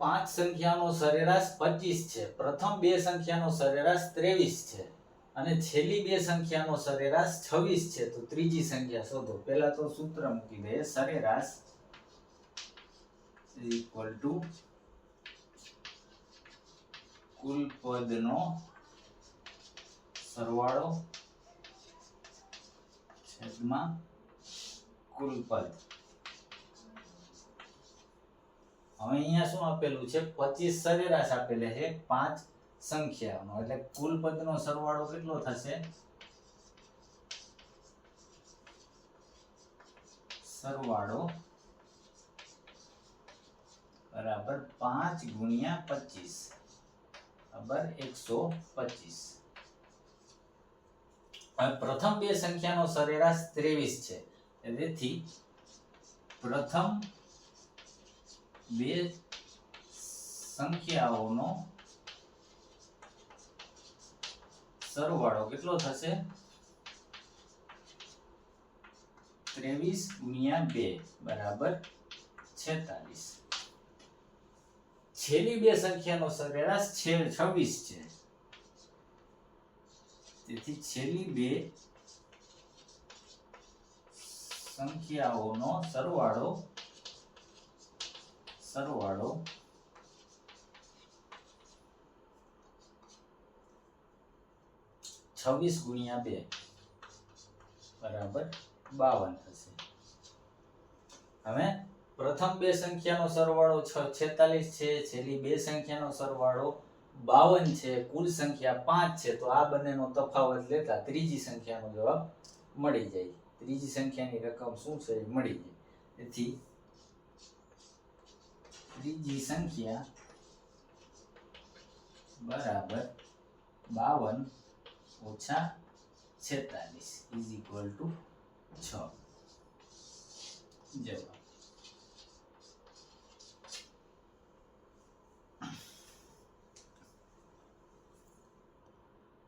પાંચ સંખ્યાનો સરેરાશ પચીસ છે. પ્રથમ બે સંખ્યાનો સરેરાશ ત્રેવીસ છે. અને છેલ્લી બે સંખ્યાનો સરેરાશ છવ્વીસ છે. તો ત્રીજી સંખ્યા શોધો. પહેલા તો સૂત્ર મૂકી દે. સરેરાશ ઇક્વલ ટુ કુલ પદનો સરવાળો છેદમાં કુલ પદ. હવે અહીંયા શું આપેલું છે? પચીસ સરેરાશ આપેલા છે, પાંચ સંખ્યાનો એટલે કુલ પદનો સરવાળો કેટલો થશે? સરવાળો બરાબર પાંચ ગુણ્યા પચીસ. બરાબર એકસો પચીસ. હવે પ્રથમ બે સંખ્યાનો સરેરાશ ત્રેવીસ છે. તેથી પ્રથમ બે સંખ્યાઓનો સરવાળો કેટલો થશે? ત્રેવીસ ગુણ્યા બે બરાબર છેતાલીસ છેલ્લી બે સંખ્યાનો સરેરાશ છે છવ્વીસ છે. તેથી છેલ્લી બે સંખ્યાઓનો સરવાળો સરવાળો છવ્વીસ ગુણ્યા બે બરાબર બાવન થશે. હવે પ્રથમ બે સંખ્યાનો સરવાળો છેતાલીસ છેલ્લી બે સંખ્યાનો સરવાળો બાવન છે, કુલ સંખ્યા પાંચ છે, તો આ બંનેનો તફાવત લેતા ત્રીજી સંખ્યાનો જવાબ મળી જાય. ત્રીજી સંખ્યાની રકમ શું છે? મળી જાય. તેથી ત્રીજી સંખ્યા બરાબર બાવન ઓછા છેતાલીસ ઇઝ ઇક્વલ ટુ છ. જવાબ.